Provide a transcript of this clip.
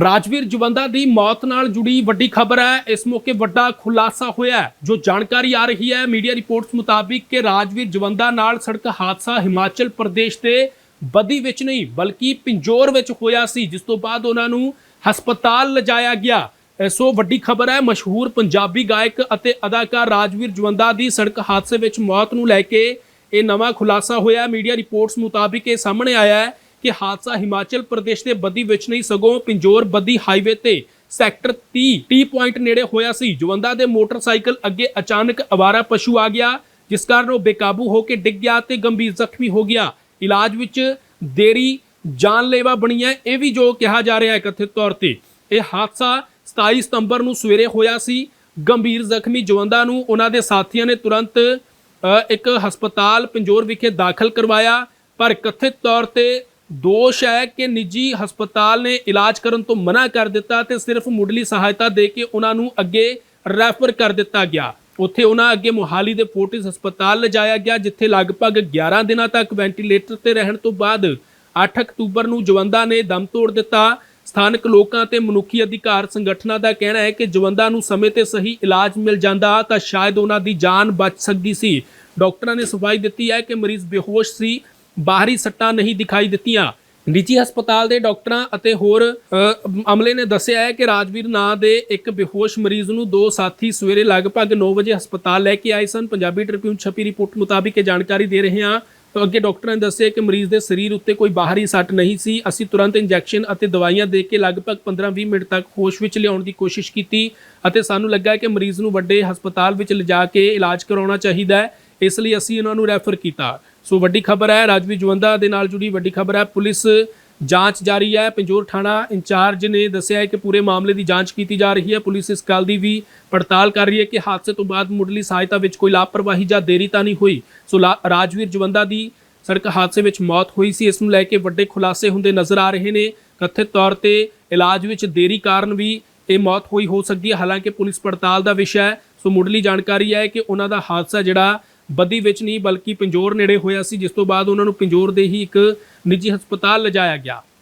ਰਾਜਵੀਰ ਜਵੰਦਾ ਦੀ ਮੌਤ ਨਾਲ ਜੁੜੀ ਵੱਡੀ ਖਬਰ ਹੈ। ਇਸ ਮੌਕੇ ਵੱਡਾ ਖੁਲਾਸਾ ਹੋਇਆ ਹੈ, ਜੋ ਜਾਣਕਾਰੀ ਆ ਰਹੀ ਹੈ। ਮੀਡੀਆ ਰਿਪੋਰਟਸ ਮੁਤਾਬਿਕ ਕਿ ਰਾਜਵੀਰ ਜਵੰਦਾ ਨਾਲ ਸੜਕ ਹਾਦਸਾ ਹਿਮਾਚਲ ਪ੍ਰਦੇਸ਼ ਦੇ ਬਦੀ ਵਿੱਚ ਨਹੀਂ, ਬਲਕਿ ਪਿੰਜੋਰ ਵਿੱਚ ਹੋਇਆ ਸੀ, ਜਿਸ ਤੋਂ ਬਾਅਦ ਉਹਨਾਂ ਨੂੰ ਹਸਪਤਾਲ ਲਿਜਾਇਆ ਗਿਆ। ਇਹ ਸੋ ਵੱਡੀ ਖਬਰ ਹੈ, ਮਸ਼ਹੂਰ ਪੰਜਾਬੀ ਗਾਇਕ ਅਤੇ ਅਦਾਕਾਰ ਰਾਜਵੀਰ ਜਵੰਦਾ ਦੀ ਸੜਕ ਹਾਦਸੇ ਵਿੱਚ ਮੌਤ ਨੂੰ ਲੈ ਕੇ ਇਹ ਨਵਾਂ ਖੁਲਾਸਾ ਹੋਇਆ ਮੀਡੀਆ ਰਿਪੋਰਟਸ ਮੁਤਾਬਿਕ ਇਹ ਸਾਹਮਣੇ ਆਇਆ ਹੈ ਕਿ ਹਾਦਸਾ ਹਿਮਾਚਲ ਪ੍ਰਦੇਸ਼ ਦੇ ਬੱਦੀ ਵਿੱਚ ਨਹੀਂ, ਸਗੋਂ ਪਿੰਜੋਰ ਬੱਦੀ ਹਾਈਵੇ ਤੇ ਸੈਕਟਰ 30 ਟੀ ਪੁਆਇੰਟ ਨੇੜੇ ਹੋਇਆ ਸੀ। ਜਵੰਦਾ ਦੇ ਮੋਟਰਸਾਈਕਲ ਅੱਗੇ ਅਚਾਨਕ ਅਵਾਰਾ ਪਸ਼ੂ ਆ ਗਿਆ, ਜਿਸ ਕਾਰਨ ਉਹ ਬੇਕਾਬੂ ਹੋ ਕੇ ਡਿੱਗ ਗਿਆ ਤੇ ਗੰਭੀਰ ਜ਼ਖਮੀ ਹੋ ਗਿਆ। ਇਲਾਜ ਵਿੱਚ ਦੇਰੀ, ਜਾਨਲੇਵਾ ਬਣੀ ਹੈ ਇਹ ਵੀ ਜੋ ਕਿਹਾ ਜਾ ਰਿਹਾ ਹੈ ਕਥਿਤ ਤੌਰ ਤੇ। ਇਹ ਹਾਦਸਾ 27 ਸਤੰਬਰ ਨੂੰ ਸਵੇਰੇ ਹੋਇਆ ਸੀ। ਗੰਭੀਰ ਜ਼ਖਮੀ ਜਵੰਦਾ ਨੂੰ ਉਹਨਾਂ ਦੇ ਸਾਥੀਆਂ ਨੇ ਤੁਰੰਤ ਇੱਕ ਹਸਪਤਾਲ ਪੰਜੋਰ ਵਿਖੇ ਦਾਖਲ ਕਰਵਾਇਆ। ਪਰ ਕਥਿਤ ਤੌਰ ਤੇ ਦੋਸ਼ ਹੈ ਕਿ ਨਿੱਜੀ ਹਸਪਤਾਲ ਨੇ ਇਲਾਜ ਕਰਨ ਤੋਂ ਮਨਾ ਕਰ ਦਿੱਤਾ ਤੇ ਸਿਰਫ ਮੁੱਢਲੀ ਸਹਾਇਤਾ ਦੇ ਕੇ ਉਹਨਾਂ ਨੂੰ ਅੱਗੇ ਰੈਫਰ ਕਰ ਦਿੱਤਾ ਗਿਆ। ਉੱਥੇ ਉਹਨਾਂ ਅੱਗੇ ਮੁਹਾਲੀ ਦੇ ਫੋਰਟਿਸ ਹਸਪਤਾਲ ਲਿਜਾਇਆ ਗਿਆ, ਜਿੱਥੇ ਲਗਭਗ 11 ਦਿਨਾਂ ਤੱਕ ਵੈਂਟੀਲੇਟਰ ਤੇ ਰਹਿਣ ਤੋਂ ਬਾਅਦ 8 ਅਕਤੂਬਰ ਨੂੰ ਜਵੰਦਾ ਨੇ ਦਮ ਤੋੜ ਦਿੱਤਾ। ਸਥਾਨਕ ਲੋਕਾਂ ਤੇ ਮਨੁੱਖੀ ਅਧਿਕਾਰ ਸੰਗਠਨਾਂ ਦਾ ਕਹਿਣਾ ਹੈ ਕਿ ਜਵੰਦਾ ਨੂੰ ਸਮੇਂ ਤੇ ਸਹੀ ਇਲਾਜ ਮਿਲ ਜਾਂਦਾ ਤਾਂ ਸ਼ਾਇਦ ਉਹਨਾਂ ਦੀ ਜਾਨ ਬਚ ਸਕਦੀ ਸੀ। ਡਾਕਟਰਾਂ ਨੇ ਸਫ਼ਾਈ ਦਿੱਤੀ ਹੈ ਕਿ ਮਰੀਜ਼ ਬੇਹੋਸ਼ ਸੀ ਬਾਹਰੀ ਸੱਟਾਂ ਨਹੀਂ ਦਿਖਾਈ ਦਿੱਤੀਆਂ। ਨਿੱਜੀ ਹਸਪਤਾਲ ਦੇ ਡਾਕਟਰਾਂ ਅਤੇ ਹੋਰ ਅਮਲੇ ਨੇ ਦੱਸਿਆ ਹੈ ਕਿ ਰਾਜਵੀਰ ਨਾਂ ਦੇ ਇੱਕ ਬੇਹੋਸ਼ ਮਰੀਜ਼ ਨੂੰ ਦੋ ਸਾਥੀ ਸਵੇਰੇ ਲਗਭਗ 9 ਵਜੇ ਹਸਪਤਾਲ ਲੈ ਕੇ ਆਏ ਸਨ। ਪੰਜਾਬੀ ਟ੍ਰਿਬਿਊਨ ਛਪੀ ਰਿਪੋਰਟ ਮੁਤਾਬਿਕ ਇਹ ਜਾਣਕਾਰੀ ਦੇ ਰਹੇ ਹਾਂ। ਅੱਗੇ ਡਾਕਟਰਾਂ ਨੇ ਦੱਸਿਆ ਕਿ ਮਰੀਜ਼ ਦੇ ਸਰੀਰ ਉੱਤੇ ਕੋਈ ਬਾਹਰੀ ਸੱਟ ਨਹੀਂ ਸੀ। ਅਸੀਂ ਤੁਰੰਤ ਇੰਜੈਕਸ਼ਨ ਅਤੇ ਦਵਾਈਆਂ ਦੇ ਕੇ ਲਗਭਗ 15-20 ਮਿੰਟ ਤੱਕ ਹੋਸ਼ ਵਿੱਚ ਲਿਆਉਣ ਦੀ ਕੋਸ਼ਿਸ਼ ਕੀਤੀ ਅਤੇ ਸਾਨੂੰ ਲੱਗਾ ਕਿ ਮਰੀਜ਼ ਨੂੰ ਵੱਡੇ ਹਸਪਤਾਲ ਵਿੱਚ ਲਿਜਾ ਕੇ ਇਲਾਜ ਕਰਾਉਣਾ ਚਾਹੀਦਾ ਹੈ। ਇਸ ਲਈ ਅਸੀਂ ਉਹਨਾਂ ਨੂੰ ਰੈਫਰ ਕੀਤਾ। ਸੋ ਵੱਡੀ ਖਬਰ ਹੈ, ਰਾਜਵੀਰ ਜਵੰਦਾ ਦੇ ਨਾਲ ਜੁੜੀ ਵੱਡੀ ਖਬਰ ਹੈ। ਪੁਲਿਸ ਜਾਂਚ ਜਾਰੀ ਹੈ। ਪੰਜੋਰ ਥਾਣਾ ਇੰਚਾਰਜ ਨੇ ਦੱਸਿਆ ਹੈ ਕਿ ਪੂਰੇ ਮਾਮਲੇ ਦੀ ਜਾਂਚ ਕੀਤੀ ਜਾ ਰਹੀ ਹੈ। ਪੁਲਿਸ ਇਸ ਗੱਲ ਦੀ ਵੀ ਪੜਤਾਲ ਕਰ ਰਹੀ ਹੈ ਕਿ ਹਾਦਸੇ ਤੋਂ ਬਾਅਦ ਮੁੱਢਲੀ ਸਹਾਇਤਾ ਵਿੱਚ ਕੋਈ ਲਾਪਰਵਾਹੀ ਜਾਂ ਦੇਰੀ ਤਾਂ ਨਹੀਂ ਹੋਈ। ਸੋ ਲਾ- ਰਾਜਵੀਰ ਜਵੰਦਾ ਦੀ ਸੜਕ ਹਾਦਸੇ ਵਿੱਚ ਮੌਤ ਹੋਈ ਸੀ। ਇਸ ਨੂੰ ਲੈ ਕੇ ਵੱਡੇ ਖੁਲਾਸੇ ਹੁੰਦੇ ਨਜ਼ਰ ਆ ਰਹੇ ਨੇ। ਕਥਿਤ ਤੌਰ ਤੇ ਇਲਾਜ ਵਿੱਚ ਦੇਰੀ ਕਾਰਨ ਵੀ ਇਹ ਮੌਤ ਹੋਈ ਹੋ ਸਕਦੀ ਹੈ। ਹਾਲਾਂਕਿ ਪੁਲਿਸ ਪੜਤਾਲ ਦਾ ਵਿਸ਼ਾ ਹੈ। ਸੋ ਮੁੱਢਲੀ ਜਾਣਕਾਰੀ ਹੈ ਕਿ ਉਹਨਾਂ ਦਾ ਹਾਦਸਾ ਜਿਹੜਾ ਬੱਦੀ ਵਿੱਚ ਨਹੀਂ, ਬਲਕਿ ਪਿੰਜੋਰ ਨੇੜੇ ਹੋਇਆ ਸੀ, ਜਿਸ ਤੋਂ ਬਾਅਦ ਉਹਨਾਂ ਨੂੰ ਪਿੰਜੋਰ ਦੇ ਹੀ ਇੱਕ ਨਿੱਜੀ ਹਸਪਤਾਲ ਲਿਜਾਇਆ ਗਿਆ।